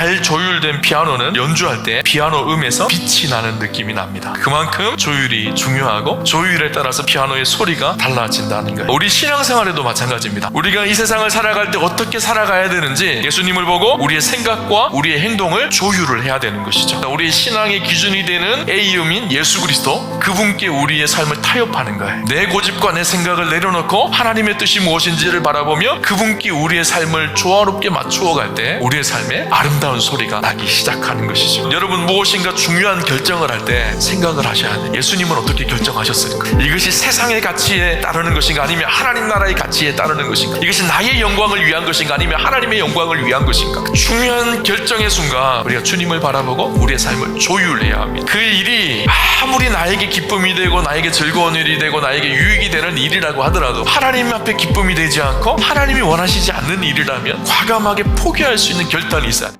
잘 조율된 피아노는 연주할 때 피아노 음에서 빛이 나는 느낌이 납니다. 그만큼 조율이 중요하고 조율에 따라서 피아노의 소리가 달라진다는 거예요. 우리 신앙생활에도 마찬가지입니다. 우리가 이 세상을 살아갈 때 어떻게 살아가야 되는지 예수님을 보고 우리의 생각과 우리의 행동을 조율을 해야 되는 것이죠. 우리 신앙의 기준이 되는 A음인 예수 그리스도 그분께 우리의 삶을 타협하는 거예요. 내 고집과 내 생각을 내려놓고 하나님의 뜻이 무엇인지를 바라보며 그분께 우리의 삶을 조화롭게 맞추어 갈 때 우리의 삶에 아름다 운 소리가 나기 시작하는 것이죠. 여러분 무엇인가 중요한 결정을 할 때 생각을 하셔야 돼요. 예수님은 어떻게 결정하셨을까? 이것이 세상의 가치에 따르는 것인가 아니면 하나님 나라의 가치에 따르는 것인가? 이것이 나의 영광을 위한 것인가 아니면 하나님의 영광을 위한 것인가? 중요한 결정의 순간 우리가 주님을 바라보고 우리의 삶을 조율해야 합니다. 그 일이 아무리 나에게 기쁨이 되고 나에게 즐거운 일이 되고 나에게 유익이 되는 일이라고 하더라도 하나님 앞에 기쁨이 되지 않고 하나님이 원하시지 않는 일이라면 과감하게 포기할 수 있는 결단이 있어야 돼.